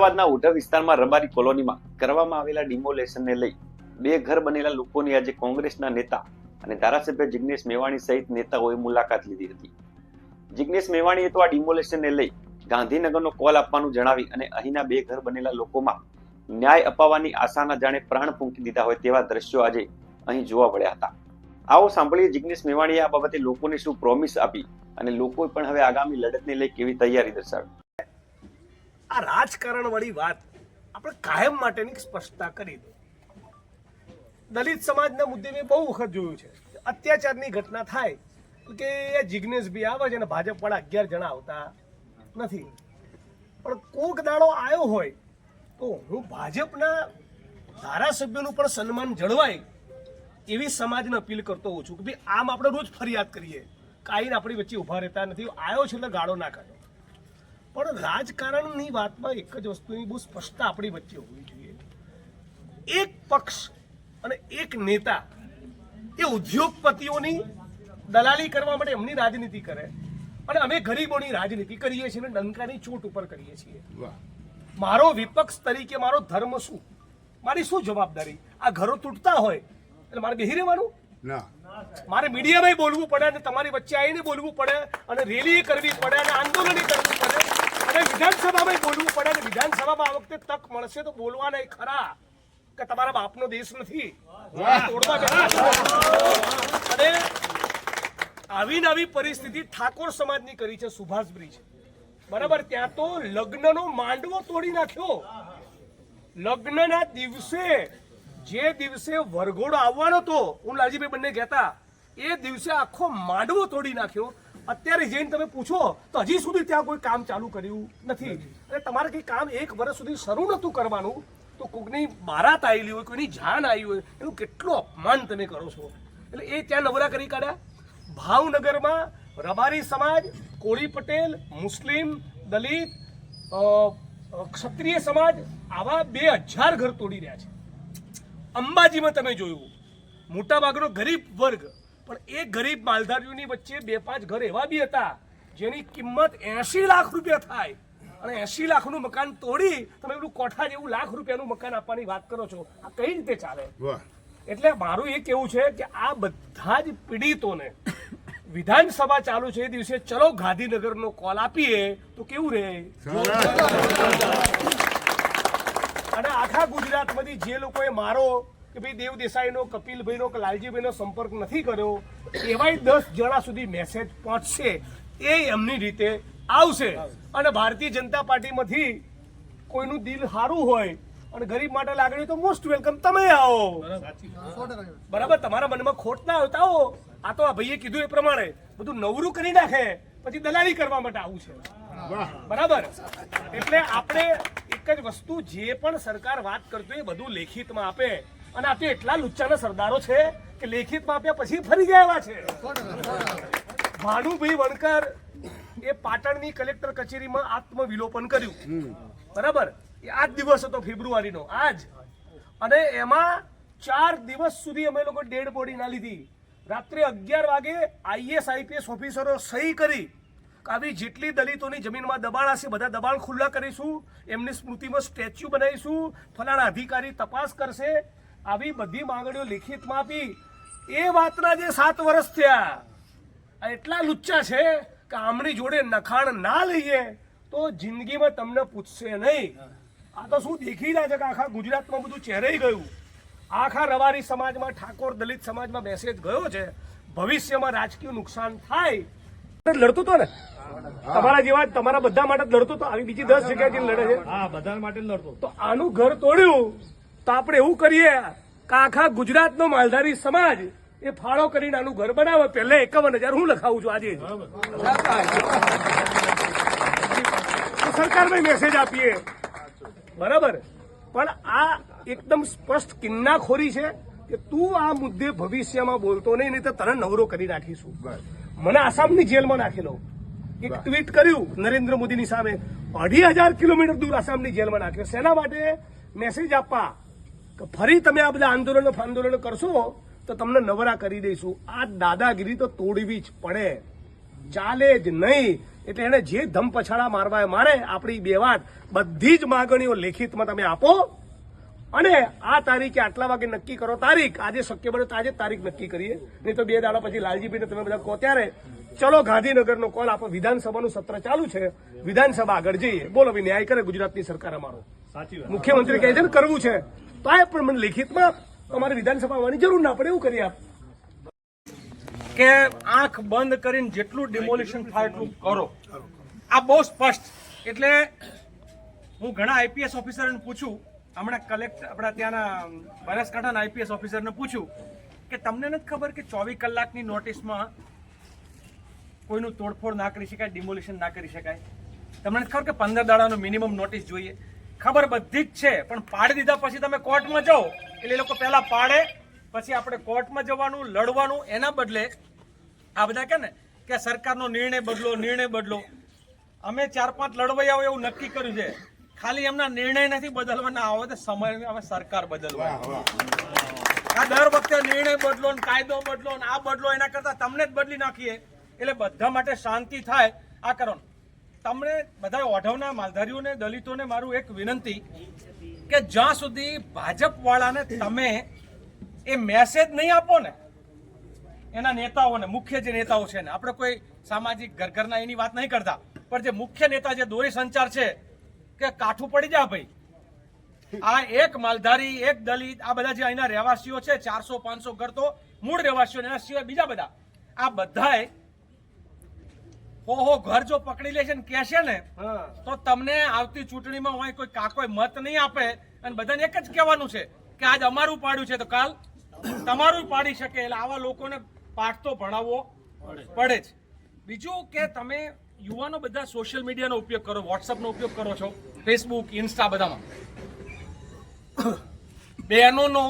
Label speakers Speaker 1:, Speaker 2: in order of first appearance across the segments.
Speaker 1: અમદાવાદના ઉઢવ વિસ્તારમાં રબારી કોલોનીમાં કરવામાં આવેલા ડિમોલેશનને લઈ બે ઘર બનેલા લોકોની આજે કોંગ્રેસના નેતા અને ધારાસભ્ય જિગ્નેશ મેવાણી સહિત નેતાઓએ મુલાકાત લીધી હતી. જિગ્નેશ મેવાણીએ તો આ ડિમોલેશનને લઈ ગાંધીનગરનો કોલ આપવાનું જણાવી અને અહીંના બે ઘર બનેલા લોકોમાં ન્યાય અપાવવાની આશાના જાણે પ્રાણ ફૂંકી દીધા હોય તેવા દ્રશ્યો આજે અહીં જોવા મળ્યા હતા. આવો સાંભળીએ જિગ્નેશ મેવાણીએ આ બાબતે લોકોને શું પ્રોમિસ આપી અને લોકોએ પણ હવે આગામી લડતને લઈ કેવી તૈયારી દર્શાવી.
Speaker 2: આ રાજકારણ વાળી વાત આપણે કાયમ માટેની સ્પષ્ટતા કરી દો. દલિત સમાજના મુદ્દે મેં બહુ વખત જોયું છે. અત્યાચારની ઘટના થાય કે એ જિગ્નેશભાઈ આવે છે અને ભાજપ વાળા અગિયાર જણા આવતા નથી. પણ કોક દાડો આવ્યો હોય તો હું ભાજપના ધારાસભ્યોનું પણ સન્માન જળવાય એવી સમાજને અપીલ કરતો હોઉં છું કે ભાઈ આમ આપણે રોજ ફરિયાદ કરીએ. કાંઈ આપણી વચ્ચે ઊભા રહેતા નથી. આવ્યો છે એટલે ગાળો ના કાઢો પણ રાજકારણની વાતમાં એક જ વસ્તુની બહુ સ્પષ્ટતા આપણી વચ્ચે હોવી જોઈએ. એક પક્ષ અને એક નેતા એ ઉદ્યોગપતિઓની દલાલી કરવા માટે એમની રાજનીતિ કરે અને અમે ગરીબોની રાજનીતિ કરીએ છીએ અને ડંકાની ચોટ ઉપર કરીએ છીએ. મારો વિપક્ષ તરીકે મારો ધર્મ શું? મારી શું જવાબદારી? આ ઘરો તૂટતા હોય એટલે મારે બેહી રહેવાનું?
Speaker 3: ના.
Speaker 2: મારે મીડિયામાં બોલવું પડે અને તમારી વચ્ચે આવીને બોલવું પડે અને રેલી કરવી પડે અને આંદોલન કરવું પડે. વિધાનસભામાં બોલવું પડે અને વિધાનસભામાં આ વખતે તક મળશે તો બોલવાના ખરા. કે તમારા બાપનો દેશ નથી. અને આવી નવી પરિસ્થિતિ ઠાકોર સમાજની કરી છે સુભાષ બ્રિજ બરાબર ત્યાં તો લગ્નનો માંડવો તોડી નાખ્યો. લગ્નના દિવસે જે દિવસે વરઘોડો આવવાનો હતો હું લાલજીભાઈ બંને કહેતા એ દિવસે આખો માંડવો તોડી નાખ્યો. અત્યારે જઈને તમે પૂછો તો હજી સુધી ત્યાં કોઈ કામ ચાલુ કર્યું નથી. અને તમારે કંઈ કામ એક વર્ષ સુધી શરૂ નહોતું કરવાનું તો કોઈકની બારાત આવેલી હોય કોઈની જાન આવી હોય એનું કેટલું અપમાન તમે કરો છો. એટલે એ ત્યાં નવરા કરી કાઢ્યા. ભાવનગરમાં રબારી સમાજ કોળી પટેલ મુસ્લિમ દલિત ક્ષત્રિય સમાજ આવા બે હજાર ઘર તોડી રહ્યા છે. અંબાજીમાં તમે જોયું. મોટાભાગનો ગરીબ વર્ગ પણ એ ગરીબ માલધારીઓની વચ્ચે બે પાંચ ઘર એવા બી હતા જેની કિંમત એસી લાખ રૂપિયા થાય. અને એસી લાખનું મકાન તોડી તમે પેલું કોઠા જેવું લાખ રૂપિયાનું મકાન આપવાની વાત કરો છો. આ કઈ રીતે ચાલે? એટલે મારું એ કેવું છે કે આ બધા જ પીડિતોને વિધાનસભા ચાલુ છે એ દિવસે ચલો ગાંધીનગરનો કોલ આપીએ તો કેવું રહે અને આખા ગુજરાતમાંથી જે લોકોએ મારો કે ભાઈ દેવ દેસાઈનો, કપિલભાઈનો કે લાલજીભાઈનો સંપર્ક નથી કર્યો, એવાય દસ જણા સુધી મેસેજ પહોંચશે, એ એમની રીતે આવશે. અને ભારતીય જનતા પાર્ટીમાંથી કોઈનું દિલ સારું હોય અને ગરીબ માટે લાગણી તો મોસ્ટ વેલકમ તમે આવો. બરાબર? તમારા મનમાં ખોટ ના આવતા આવો આ તો આ ભાઈએ કીધું એ પ્રમાણે. બધું નવરું કરી નાખે, પછી દલાલી કરવા માટે આવું છે. બરાબર? એટલે આપણે એક જ વસ્તુ જે પણ સરકાર વાત કરતી હોય બધું લેખિતમાં આપે. અને આ તો એટલા લુચ્ચાના સરદારો છે કે લેખિત માપ્યા પછી ફરી ગયા એવા છે. ભાનુભાઈ વણકર એ પાટણની કલેક્ટર કચેરીમાં આત્મવિલોપન કર્યું. બરાબર? એ આ જ દિવસ હતો ફેબ્રુઆરીનો. આજ. અને એમાં ચાર દિવસ સુધી અમે લોકો ડેડ બોડી ના લીધી. રાત્રે અગિયાર વાગે આઈએસ, આઈપીએસ ઓફિસરો સહી કરી આવી જેટલી દલિતોની જમીનમાં દબાણ હશે, બધા દબાણ ખુલ્લા કરીશું, એમની સ્મૃતિમાં સ્ટેચ્યુ બનાવીશું, ફલાણા અધિકારી તપાસ કરશે આવી બધી માંગણીઓ લિખિતમાં આપી. એ વાતના જે સાત વર્ષ થયા એટલા લુચ્ચા છે કે આમની જોડે નખાણ ના લઈએ તો જિંદગીમાં તમને પૂછશે નહીં. આ તો શું દેખી રહ્યા છે કે આખા ગુજરાતમાં બધું ચહેરાઈ ગયું? આખા રવારી સમાજમાં ઠાકોર દલિત સમાજમાં મેસેજ ગયો છે ભવિષ્યમાં રાજકીય નુકસાન થાય. લડતો તો ને? તમારા જેવા તમારા બધા માટે જ લડતો તો. આવી બીજી દસ જગ્યા લડે છે.
Speaker 4: હા બધા માટે લડતો.
Speaker 2: તો આનું ઘર તોડ્યું. તો આપણે એવું કરીએ કે આખા ગુજરાતનો માલધારી સમાજ એ ફાળો કરીને આનું ઘર બનાવે. પહેલે એકાવન હજાર હું લખાવું છું આજે. સરકારને મેસેજ આપીએ. બરાબર? પણ આ એકદમ સ્પષ્ટ કિન્નાખોરી છે કે તું આ મુદ્દે ભવિષ્યમાં બોલતો નહીં નહીં તો તને નવરો કરી નાખીશું. મને આસામની જેલમાં નાખેલો એક ટ્વીટ કર્યું નરેન્દ્ર મોદીની સામે. અઢી હજાર કિલોમીટર દૂર આસામની જેલમાં નાખ્યો. શેના માટે? મેસેજ આપવા. ફરી તમે આ બધા આંદોલનો આંદોલનો કરશો તો તમને નવરા કરી દઈશું. આ દાદાગીરી તો તોડવી જ પડે. ચાલે જ નહીં. એટલે એને જે ધમ પછાડા મારવા મારે આપણી બે વાત બધી જ માગણીઓ લેખિતમાં તમે આપો. અને આ તારીખે આટલા વાગે નક્કી કરો તારીખ. આજે શક્ય બને તો આજે તારીખ નક્કી કરીએ. નહીં તો બે દાડા પછી લાલજીભાઈને તમે બધા કહો ત્યારે ચલો ગાંધીનગરનો કોલ આપો. વિધાનસભાનું સત્ર ચાલુ છે. વિધાનસભા આગળ જઈએ. બોલો ભાઈ ન્યાય કરે ગુજરાતની સરકાર અમારો. મુખ્યમંત્રી કહે છે ને કરવું છે. તો આ પણ મને લેખિતમાં તમારે વિધાનસભા આવવાની જરૂર ના પડે, એવું કરી આપ.
Speaker 3: કે આંખ બંધ કરીને જેટલું ડિમોલિશન થાય એટલું કરો. આ બહુ સ્પષ્ટ. એટલે હું ઘણા આઈપીએસ ઓફિસરને પૂછું. હમણાં કલેક્ટ આપણા ત્યાંના બનાસકાંઠાના આઈપીએસ ઓફિસરને પૂછ્યું કે તમને નથી ખબર કે ચોવીસ કલાકની નોટિસમાં કોઈનું તોડફોડ ના કરી શકાય ડિમોલિશન ના કરી શકાય? તમને ખબર કે પંદર દાડાનો મિનિમમ નોટિસ જોઈએ? ખબર બધી જ છે પણ પાડી દીધા પછી તમે કોર્ટમાં જાઓ. એટલે એ લોકો પહેલા પાડે પછી આપણે કોર્ટમાં જવાનું લડવાનું એના બદલે આ બધા કે ને કે સરકારનો નિર્ણય બદલો નિર્ણય બદલો. અમે ચાર પાંચ લડવૈયાઓ એવું નક્કી કર્યું છે. ખાલી એમના નિર્ણય નથી બદલવાના આવે તો સમય હવે સરકાર બદલવા. આ દર વખતે નિર્ણય બદલો ને કાયદો બદલો ને આ બદલો એના કરતા તમને જ બદલી નાખીએ. એટલે બધા માટે શાંતિ થાય. આ કરો. તમને બધા ઓઢવના, માલધારીઓને, દલિતોને મારું એક વિનંતી કે જ્યાં સુધી ભાજપ વાળાને તમે એ મેસેજ નહીં આપો ને, એના નેતાઓને મુખ્ય જે નેતાઓ છે ને, આપણે કોઈ સામાજિક ઘર ઘરના એની વાત નહીં કરતા, પણ જે મુખ્ય નેતા જે દોરી સંચાર છે, કે કાઠું પડી જા ભાઈ. આ એક માલધારી, એક દલિત, આ બધા જે અહીંના રહેવાસીઓ છે, ચારસો, પાંચસો ઘર તો મૂળ રહેવાસીઓ એના સિવાય બીજા બધા, આ બધાએ હો હો ઘર જો પકડી લે છે ને કહેશે ને તો તમને આવતી ચૂંટણીમાં હોય કોઈ કાકોય મત નહીં આપે અને બધાને એક જ કહેવાનું છે કે આજ અમારું પાડ્યું છે તો કાલ તમારું પાડી શકે એટલે આવા લોકોને પાઠ તો ભણાવવો પડે. જ. બીજું કે તમે યુવાનો બધા સોશિયલ મીડિયાનો ઉપયોગ કરો વોટ્સઅપનો ઉપયોગ કરો છો ફેસબુક ઇન્સ્ટા બધામાં. બહેનોનો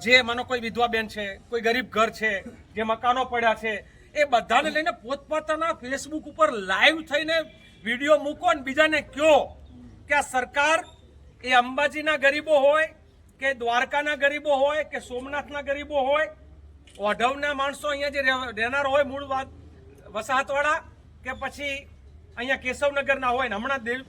Speaker 3: જે માનો કોઈ વિધવા બેન છે કોઈ ગરીબ ઘર છે જે મકાનો પડ્યા છે એ બધાને લઈને પોતપોતાના ફેસબુક ઉપર લાઈવ થઈને વીડિયો મૂકો ને બીજાને કહો કે આ સરકાર એ અંબાજીના ગરીબો હોય, કે દ્વારકાના ગરીબો હોય, કે સોમનાથના ગરીબો હોય, ઓઢવના માણસો અહીંયા જે રહેનાર હોય મૂળ વસાહતવાળા, કે પછી અહીંયા કેશવનગરના હોય ને હમણાં દેવ,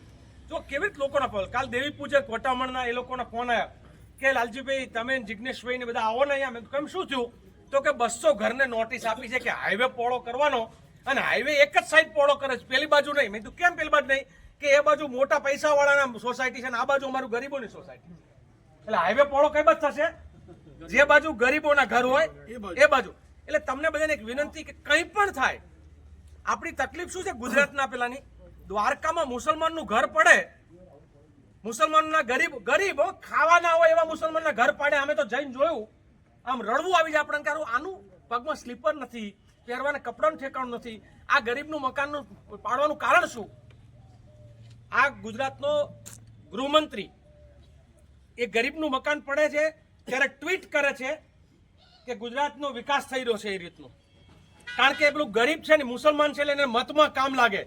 Speaker 3: જો કેવી રીતે લોકોના ફોન, કાલ દેવી પૂજક વટામણના એ લોકોના ફોન આવ્યા કે લાલજીભાઈ તમે જિજ્ઞેશભાઈ ને બધા આવો ને અહીંયા. મેં કેમ શું થયું? તો કે બસો ઘરને નોટિસ આપી છે કે હાઈવે પોળો કરવાનો અને હાઈવે એક જ સાઈડ પોળો કરે છે. પેલી બાજુ નહીં. મેં તું કેમ પેલી બાજુ નહીં? કે એ બાજુ મોટા પૈસા વાળાના સોસાયટી છે ને આ બાજુ અમારું ગરીબોની સોસાયટી એટલે હાઈવે પોળો કઈ બાજુ થશે? જે બાજુ ગરીબોના ઘર હોય એ બાજુ. એટલે તમને બધાને એક વિનંતી કે કંઈ પણ થાય આપણી તકલીફ શું છે ગુજરાતના પેલાની? દ્વારકામાં મુસલમાનનું ઘર પડે. મુસલમાનના ગરીબ ગરીબ ખાવાના હોય એવા મુસલમાનના ઘર પાડે. અમે તો જઈને જોયું. આમ રડવું આવી જાય આપણને કારણ આનું પગમાં સ્લીપર નથી, પહેરવાના કપડાનું ઠેકાણું નથી. આ ગરીબનું મકાનનું પાડવાનું કારણ શું? આ ગુજરાતનો ગૃહમંત્રી એ ગરીબનું મકાન પડે છે, ત્યારે ટ્વીટ કરે છે કે ગુજરાતનો વિકાસ થઈ રહ્યો છે એ રીતનો. કારણ કે એ પેલું ગરીબ છે ને, મુસલમાન છે એટલે એને મતમાં કામ લાગે.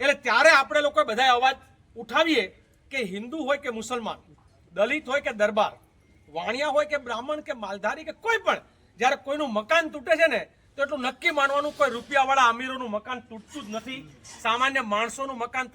Speaker 3: એટલે ત્યારે આપણે લોકો બધા અવાજ ઉઠાવીએ કે હિન્દુ હોય કે મુસલમાન, દલિત હોય કે દરબાર વાણિયા હોય કે બ્રાહ્મણ કે માલધારી કે કોઈ પણ, જ્યારે કોઈનું મકાન તૂટે છે ને, તો એટલું નક્કી માનવાનું કોઈ રૂપિયાવાળા અમીરોનું મકાન તૂટતું જ નથી. સામાન્ય માણસોનું મકાન